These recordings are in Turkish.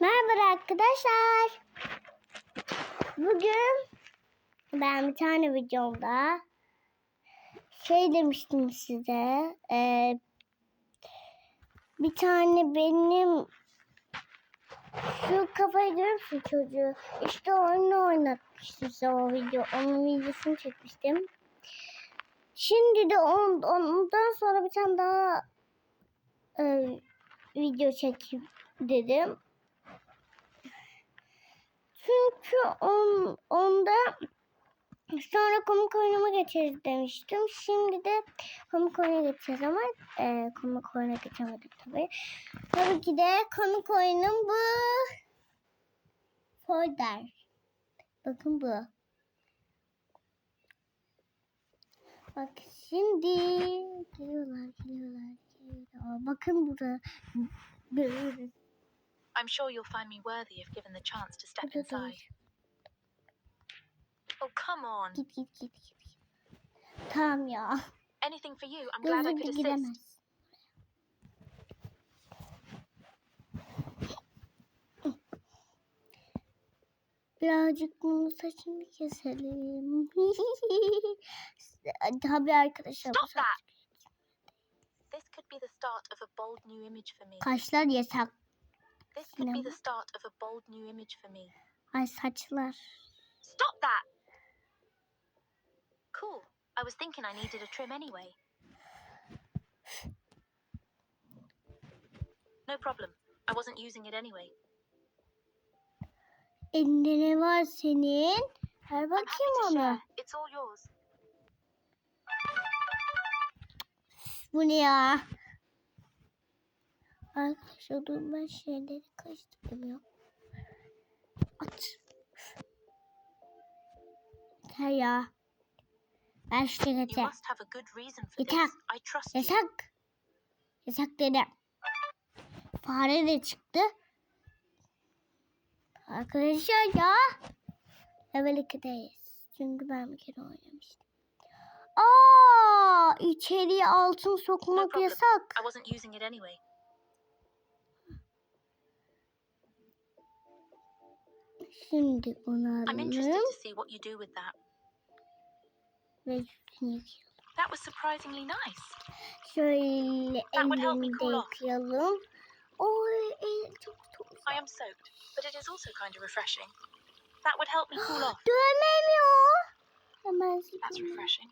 Merhaba arkadaşlar. Bugün ben bir tane videomda şey demiştim size. eee, bir tane benim şu kafayı görüyor çocuğu? İşte onu oynatmıştım size o video. Onun videosunu çekmiştim. Şimdi de on, ondan sonra bir tane daha eee, video çekeyim dedim. Çünkü on, onda sonra komik oyunuma geçeriz demiştim. Şimdi de komik oyuna geçeceğiz ama e, komik oyuna geçemedik tabii. Tabii ki de komik oyunum bu. Folder. Bakın bu. Bak şimdi geliyorlar, geliyorlar, geliyorlar. Bakın burada. I'm sure you'll find me worthy if given the chance to step inside. Oh, come on. Git git git git. Tamam ya. Anything for you. I'm glad I could assist. Birazcık bunu saçını keselim. Tabii arkadaşlar Stop that! This could be the start of a bold new image for me. Kaşlar yasak. This could be the start of a bold new image for me. I Ay saçlar. Stop that! Cool. I was thinking I needed a trim anyway. No problem. I wasn't using it anyway. Elinde ne var senin? Ver I'm happy bakayım to share. It's all yours. Bu ne ya? Arkadaşlar dur ben şeyleri karıştırdım ya. At. Yeter ya. Reason for Yeter. you. Yasak. Yasak dedim. Fare de çıktı. Arkadaşlar ya. Level 2'deyiz. Çünkü ben bir kere oynamıştım. Aa, içeriye altın sokmak yasak. Şimdi bunu I'm interested alalım to see what you do with that. ve yüzünü yıkayalım. That was surprisingly nice. Şöyle That would help me cool off. yıkayalım. Oy el çok çok I am soaked, but it is also kind of refreshing. That would help me cool off. Dövmemiyor. Hemen That's sileyim. refreshing.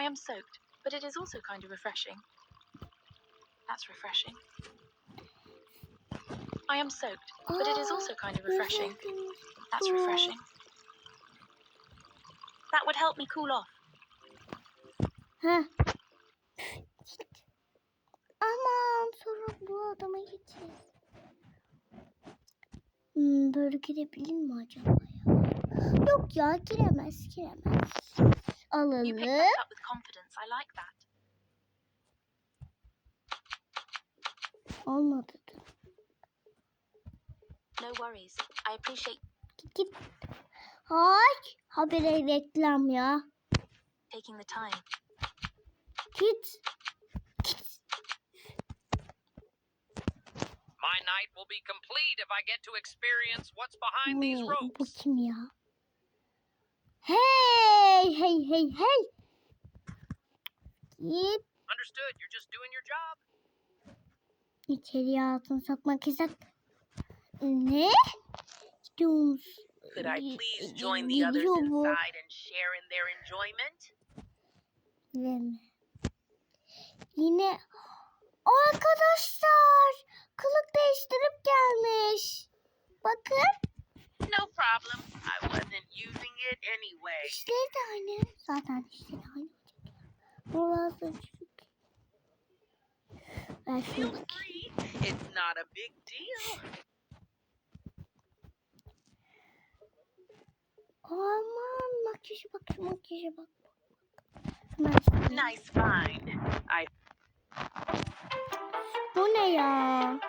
I am soaked, but it is also kind of refreshing. That's refreshing. I am soaked, but it is also kind of refreshing. That's refreshing. That would help me cool off. Heh. Aman sonra bu adama gideceğiz. Hmm, böyle girebilir mi acaba ya? Yok ya giremez giremez. Alalım. Olmadı. No worries. I appreciate Git git. Hay. Habere reklam ya. taking the time. Git. My night will be complete if I get to experience what's behind these Hmm, bu ropes. kim ya? Hey hey hey hey. Git. Understood, you're just doing your job. İçeriye altın sokmak yasak. Ne? Gidiyormuş. Could I please join the others inside and share in their enjoyment? Yine. Yine. Arkadaşlar. Kılık değiştirip gelmiş. Bakın. No problem. I wasn't using it anyway. Dişleri de aynı. Zaten dişleri aynı. Bu lazım çünkü. Ben şunu Feel bakayım. free. It's not a big deal. Aman makyaja bak şu makyaja bak. Nice find. I Bu ne ya?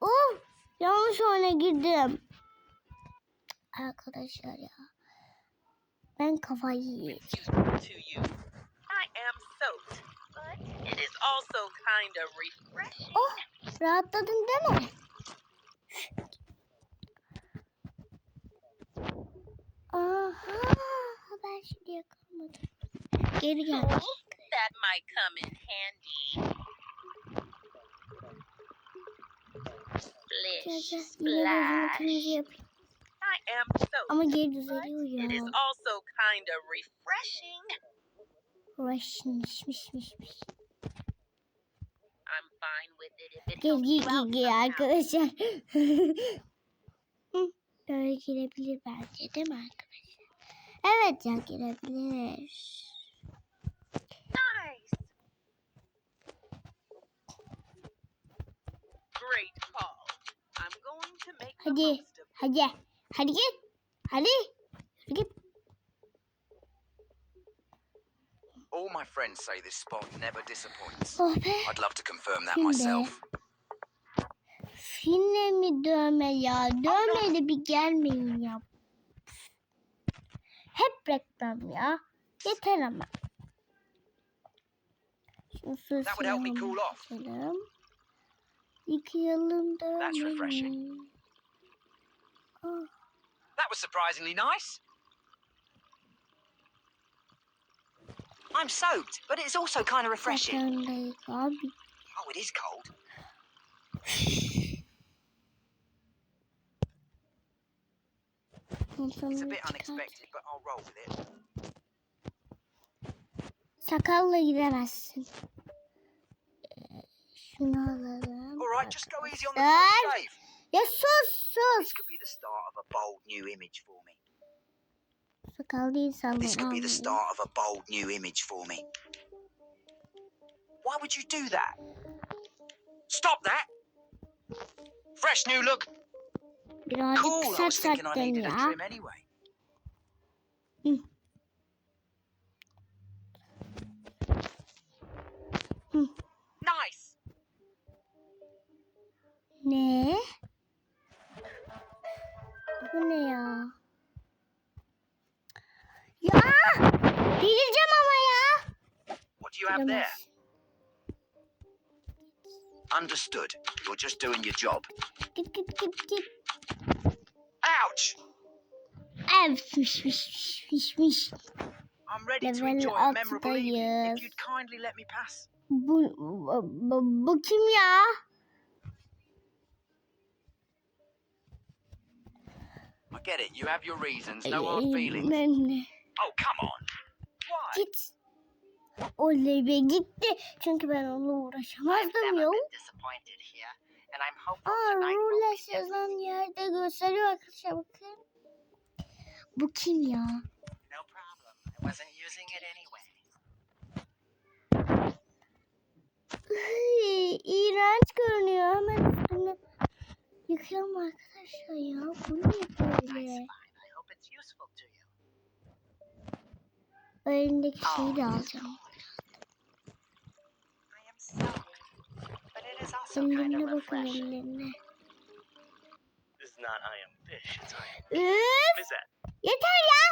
Of! Yanlış oyuna girdim. Arkadaşlar ya. Ben kafayı yiyeceğim. Oh rahatladın değil mi? Aha ben şimdi yakalamadım. Geri gel. That might come in handy. Splish, splash. I am so. Ama geri düzeliyor It is ya. also kind of refreshing. Uğraşmışmışmışmış. I'm fine with it if it Gel gel gel gel arkadaşlar. Böyle girebilir bence değil mi arkadaşlar? Evet ya girebilir. Nice. Great call. I'm going to make the Hadi. Hadi. Hadi git. Hadi. Hadi git. All my friends say this spot never disappoints. Oh be. I'd love to confirm that Şimdi. myself. Yine mi dövme ya? Dövmeyle bir gelmeyin ya. Hep reklam ya. Yeter ama. Off. bakalım. Yıkayalım That's refreshing. dövmeyi. That was surprisingly nice. I'm soaked, but it's also kind of refreshing. Oh, it is cold. It's a bit unexpected, but I'll roll with it. Sakalla gidemezsin. Şunu alalım. All right, just go easy on the close shave. Sus sus. This could be the start of a bold new image for me. This could be the start of a bold new image for me. Why would you do that? Stop that! Fresh new look. Cool. I was thinking I needed a trim anyway. Nice. Ne? Bu ne ya? Ya! Delireceğim ama ya. What do you have there? Understood. You're just doing your job. Git git git git. Ouch! Ev fiş fiş fiş fiş fiş. I'm ready to Level enjoy a memorable evening. If you'd kindly let me pass. Bu, bu, bu kim ya? I get it. You have your reasons. No hard feelings. Ben. Oh, come on. Why? Git. Oley be gitti. Çünkü ben onunla uğraşamazdım ya. Aa different. yazan yerde gösteriyor arkadaşlar bakın. Bu kim ya? No problem. I wasn't using it anyway. Iy, İğrenç görünüyor. Hemen üstünü yıkayalım arkadaşlar ya. Bu ne böyle? elindeki şeyi Oh, de alacağım. Ellerine bakın ellerine. Üf! Yeter ya.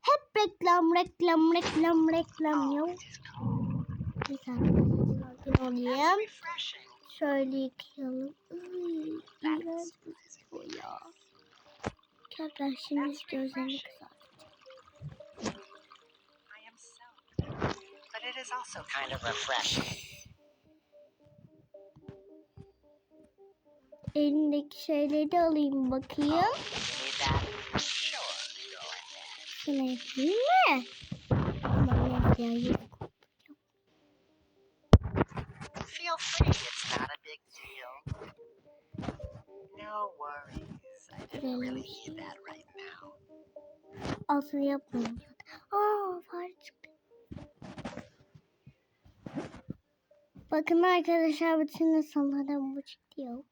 Hep reklam reklam reklam reklam ya. Oh. Bir saniye sakin olayım. Şöyle yıkayalım. İğrenç bu ya. Ben şimdi gözlerini soaked, but it. Elindeki şeyleri de alayım bakayım. Şunu yapayım mı? Aman neyse Altını yapmayayım zaten. Aa fare çıktı. Bakın arkadaşlar bütün insanlardan bu çıktı ya.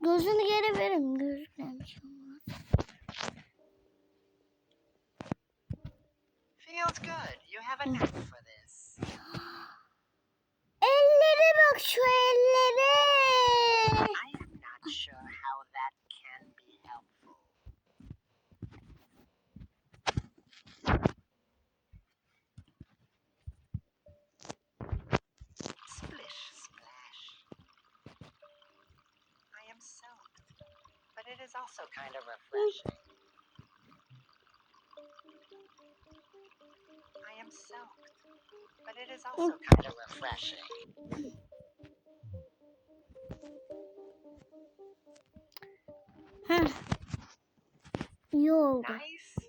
Gözünü geri verin. Gözükmemiş olmaz. Feels good. You have a knack for şu elleri. but it is also kind of refreshing. I am soaked, but it is also kind of refreshing. İyi oldu. Nice.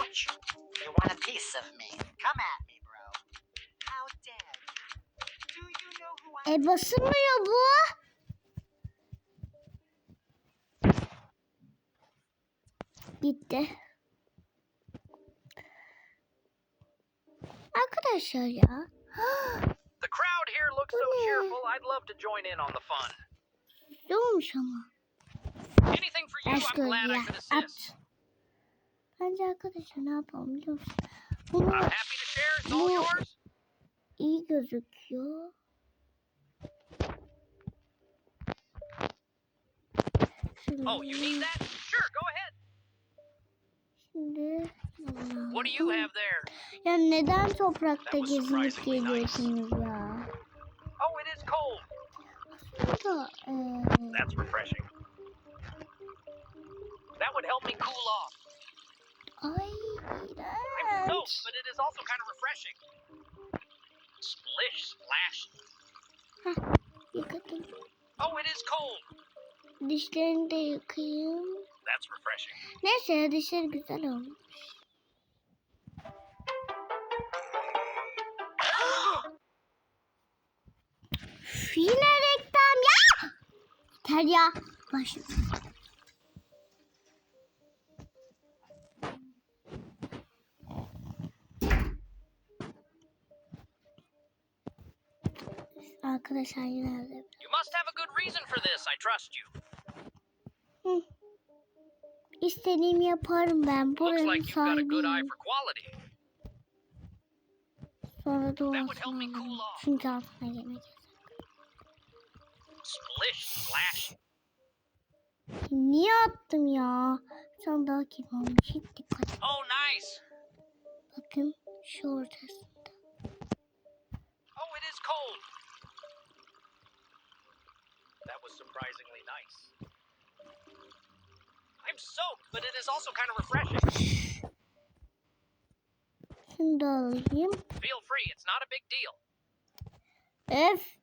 Ouch! You want a piece of me? Come at me, bro. How dare you? Do you know who I am? It was me, I E basılmıyor bu. Bitti. Arkadaşlar ya. The crowd here looks so cheerful, I'd love to join in on the fun. Ne olmuş ama? Gözlüğü. could At. Bence arkadaşlar ne yapalım biliyor musun? Bunu yours. iyi gözüküyor. Şimdi, Oh, you need that? Sure, go ahead. Şimdi What do you have there? Ya neden toprakta gezinip geliyorsunuz ya? Oh, it is cold. Da, eee, That's refreshing. That would help me cool off. ay I'm soaked, iğrenç. but it is also kind of refreshing. Splish, splash. Yıkadım. Oh, it is cold. Dişlerini de yıkayayım. That's refreshing. Neyse ya dişleri güzel olmuş. Üf, Yine reklam ya. Yeter ya. Başım. Arkadaşlar yine You must have a good reason for this. I trust you. istediğimi yaparım ben. Looks Buranın like you've got a good eye sahibiyim. for quality. Sonra That would help me off. Çünkü altına yemek. Splish, splash. Niye attım ya? Sen daha kim olmuş? Hiç dikkat et. Oh, nice. Bakın şu ortasında. Oh, it is cold. That was surprisingly nice. I'm soaked, but it is also kind of refreshing. Şunu da alayım. Feel free, it's not a big deal. Öf.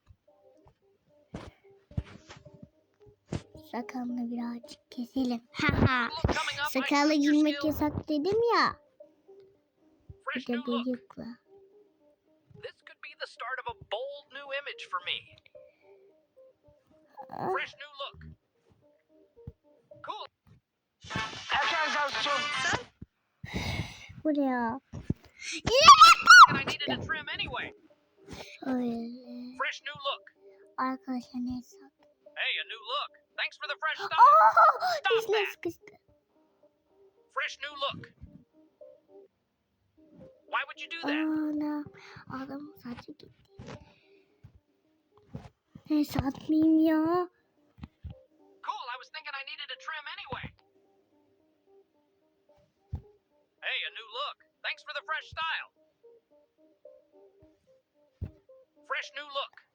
Sakalını birazcık keselim. Haha. Your girmek yasak dedim ya. Bir de bıyıkla. This could be the start of a bold new image for me. Ah, Fresh new look. Cool. Bu ne ya? And I needed a trim anyway. Şöyle. Fresh new look. Arkadaşlar neyse. Hey, a new look. Thanks for the fresh style. Aa, dişine sıkıştı. Fresh new look. Why would you do that? Ana. Adamın saçı gitti. Neyse atmayayım ya. Cool, I was thinking I needed a trim anyway. Hey, a new look. Thanks for the fresh style. Fresh new look.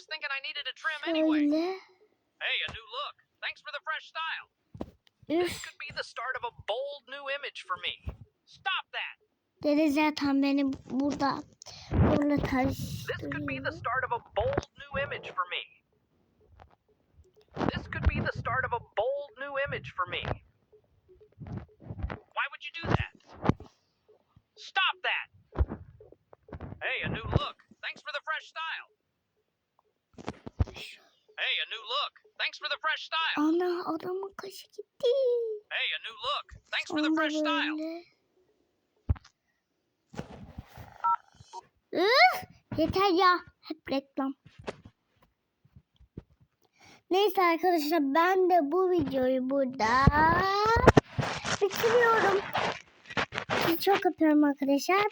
Was thinking I needed a trim anyway. Hey, a new look. Thanks for the fresh style. This Üf. could be the start of a bold new image for me. Stop that. Dedi zaten beni burada burada This could be the start of a bold new image for me. This could be the start of a bold new image for me. Why would you do that? Stop that! Hey, a new look. Thanks for the Thanks for the fresh style. Ana adamın kaşı gitti. Hey, a new look. Thanks for the fresh style. Üf, yeter ya. Hep reklam. Neyse arkadaşlar ben de bu videoyu burada bitiriyorum. Çok öpüyorum arkadaşlar.